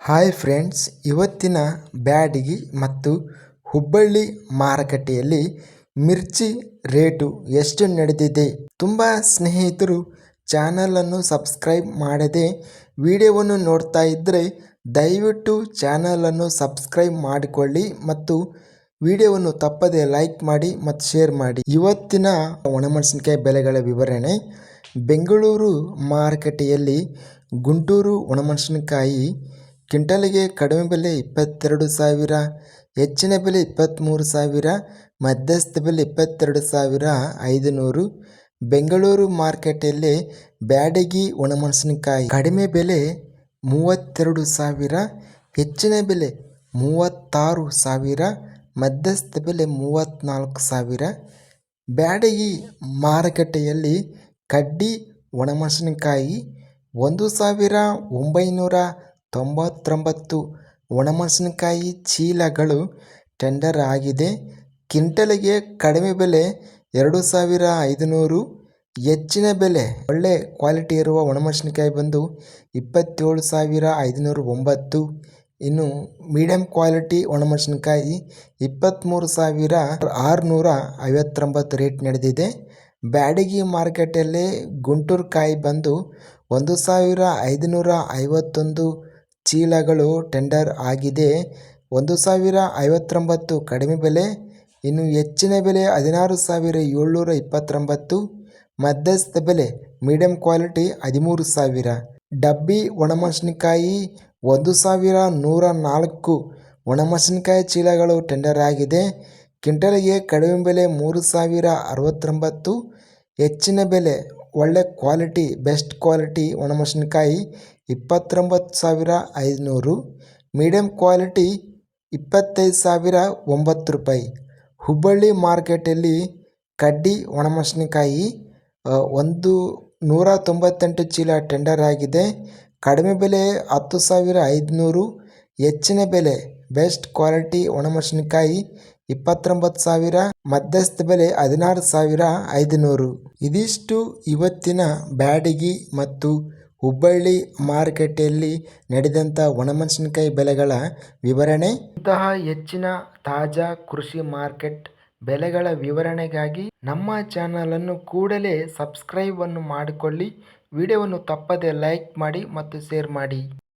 Hi friends, ಇವತ್ತಿನ ಬ್ಯಾಡಗಿ ಮತ್ತು ಹುಬ್ಬಳ್ಳಿ ಮಾರುಕಟ್ಟೆಯಲ್ಲಿ ಮಿರ್ಚಿ ರೇಟು ಎಷ್ಟು ನಡೆದಿದೆ? ತುಂಬ ಸ್ನೇಹಿತರು ಚಾನಲನ್ನು ಸಬ್ಸ್ಕ್ರೈಬ್ ಮಾಡದೆ ವಿಡಿಯೋವನ್ನು ನೋಡ್ತಾ ಇದ್ದರೆ ದಯವಿಟ್ಟು ಚಾನಲನ್ನು ಸಬ್ಸ್ಕ್ರೈಬ್ ಮಾಡಿಕೊಳ್ಳಿ ಮತ್ತು ವಿಡಿಯೋವನ್ನು ತಪ್ಪದೆ ಲೈಕ್ ಮಾಡಿ ಮತ್ತು ಶೇರ್ ಮಾಡಿ. ಇವತ್ತಿನ ಒಣಮೆಣಸಿನಕಾಯಿ ಬೆಲೆಗಳ ವಿವರಣೆ. ಬೆಂಗಳೂರು ಮಾರುಕಟ್ಟೆಯಲ್ಲಿ ಗುಂಟೂರು ಒಣಮೆಣಸಿನಕಾಯಿ ಕ್ವಿಂಟಲಿಗೆ ಕಡಿಮೆ ಬೆಲೆ ಇಪ್ಪತ್ತೆರಡು ಸಾವಿರ, ಹೆಚ್ಚಿನ ಬೆಲೆ ಇಪ್ಪತ್ತ್ಮೂರು ಸಾವಿರ, ಮಧ್ಯಸ್ಥ ಬೆಲೆ ಇಪ್ಪತ್ತೆರಡು ಸಾವಿರ ಐದುನೂರು. ಬೆಂಗಳೂರು ಮಾರ್ಕೆಟಲ್ಲಿ ಬ್ಯಾಡಗಿ ಒಣಮೆಣಸಿನಕಾಯಿ. ಕಡಿಮೆ ಬೆಲೆ ಮೂವತ್ತೆರಡು ಸಾವಿರ, ಹೆಚ್ಚಿನ ಬೆಲೆ ಮೂವತ್ತಾರು ಸಾವಿರ, ಮಧ್ಯಸ್ಥ ಬೆಲೆ ಮೂವತ್ತ್ನಾಲ್ಕು ಸಾವಿರ. ಬ್ಯಾಡಗಿ ಮಾರುಕಟ್ಟೆಯಲ್ಲಿ ಕಡ್ಡಿ ಒಣಮೆಣಸಿನಕಾಯಿ ಒಂದು ಸಾವಿರ ಒಂಬೈನೂರ ತೊಂಬತ್ತೊಂಬತ್ತು ಒಣಮೆಣಸಿನಕಾಯಿ ಚೀಲಗಳು ಟೆಂಡರ್ ಆಗಿದೆ. ಕ್ವಿಂಟಲಿಗೆ ಕಡಿಮೆ ಬೆಲೆ ಎರಡು ಸಾವಿರ ಐದುನೂರು. ಹೆಚ್ಚಿನ ಬೆಲೆ ಒಳ್ಳೆ ಕ್ವಾಲಿಟಿ ಇರುವ ಒಣಮೆಣಸಿನಕಾಯಿ ಬಂದು ಇಪ್ಪತ್ತೇಳು ಸಾವಿರ ಐದುನೂರ ಒಂಬತ್ತು ಇನ್ನು ಮೀಡಿಯಮ್ ಕ್ವಾಲಿಟಿ ಒಣಮೆಣಸಿನಕಾಯಿ ಇಪ್ಪತ್ತ್ಮೂರು ಸಾವಿರ ಆರುನೂರ ಐವತ್ತೊಂಬತ್ತು ರೇಟ್ ನಡೆದಿದೆ. ಬ್ಯಾಡಗಿ ಮಾರ್ಕೆಟಲ್ಲೇ ಗುಂಟೂರು ಕಾಯಿ ಬಂದು ಒಂದು ಸಾವಿರ ಐದುನೂರ ಐವತ್ತೊಂದು ಚೀಲಗಳು ಟೆಂಡರ್ ಆಗಿದೆ. ಒಂದು ಸಾವಿರ ಐವತ್ತೊಂಬತ್ತು ಕಡಿಮೆ ಬೆಲೆ, ಇನ್ನು ಹೆಚ್ಚಿನ ಬೆಲೆ ಹದಿನಾರು ಸಾವಿರ ಏಳ್ನೂರ ಇಪ್ಪತ್ತೊಂಬತ್ತು. ಮಧ್ಯಸ್ಥ ಬೆಲೆ, ಮೀಡಿಯಂ ಕ್ವಾಲಿಟಿ ಹದಿಮೂರು ಸಾವಿರ. ಡಬ್ಬಿ ಒಣಮೆಣಸಿನಕಾಯಿ ಒಂದು ಸಾವಿರ ನೂರ ನಾಲ್ಕು. ಒಣಮೆಣಸಿನಕಾಯಿ ಚೀಲಗಳು ಟೆಂಡರ್ ಆಗಿದೆ. ಕ್ವಿಂಟಲ್ಗೆ ಕಡಿಮೆ ಬೆಲೆ ಮೂರು ಸಾವಿರ ಅರವತ್ತೊಂಬತ್ತು. ಹೆಚ್ಚಿನ ಬೆಲೆ, ಒಳ್ಳೆ ಕ್ವಾಲಿಟಿ, ಬೆಸ್ಟ್ ಕ್ವಾಲಿಟಿ ಒಣಮೆಣಸಿನಕಾಯಿ. ಇಪ್ಪತ್ತೊಂಬತ್ತು ಸಾವಿರ ಐದುನೂರು ಮೀಡಿಯಮ್ ಕ್ವಾಲಿಟಿ ಇಪ್ಪತ್ತೈದು ಸಾವಿರ ಒಂಬತ್ತು ರೂಪಾಯಿ. ಹುಬ್ಬಳ್ಳಿ ಮಾರ್ಕೆಟಲ್ಲಿ ಕಡ್ಡಿ, ಒಣಮೆಣಸಿನಕಾಯಿ ಒಂದು ನೂರ ತೊಂಬತ್ತೆಂಟು ಚೀಲ ಟೆಂಡರ್ ಆಗಿದೆ. ಕಡಿಮೆ ಬೆಲೆ ಹತ್ತು ಸಾವಿರ ಐದುನೂರು ಹೆಚ್ಚಿನ ಬೆಲೆ ಬೆಸ್ಟ್ ಕ್ವಾಲಿಟಿ ಒಣಮೆಣಸಿನಕಾಯಿ ಇಪ್ಪತ್ತೊಂಬತ್ತು ಸಾವಿರ, ಮಧ್ಯಸ್ಥ ಬೆಲೆ ಹದಿನಾರು ಸಾವಿರ ಐದುನೂರು ಇದಿಷ್ಟು ಇವತ್ತಿನ ಬ್ಯಾಡಗಿ ಮತ್ತು ಹುಬ್ಬಳ್ಳಿ ಮಾರುಕಟ್ಟೆಯಲ್ಲಿ ನಡೆದಂಥ ಒಣಮೆಣಸಿನಕಾಯಿ ಬೆಲೆಗಳ ವಿವರಣೆ? ಇಂತಹ ಹೆಚ್ಚಿನ ತಾಜಾ ಕೃಷಿ ಮಾರ್ಕೆಟ್ ಬೆಲೆಗಳ ವಿವರಣೆಗಾಗಿ ನಮ್ಮ ಚಾನಲನ್ನು ಕೂಡಲೇ ಸಬ್ಸ್ಕ್ರೈಬನ್ನು ಮಾಡಿಕೊಳ್ಳಿ. ವಿಡಿಯೋವನ್ನು ತಪ್ಪದೆ ಲೈಕ್ ಮಾಡಿ ಮತ್ತು ಶೇರ್ ಮಾಡಿ.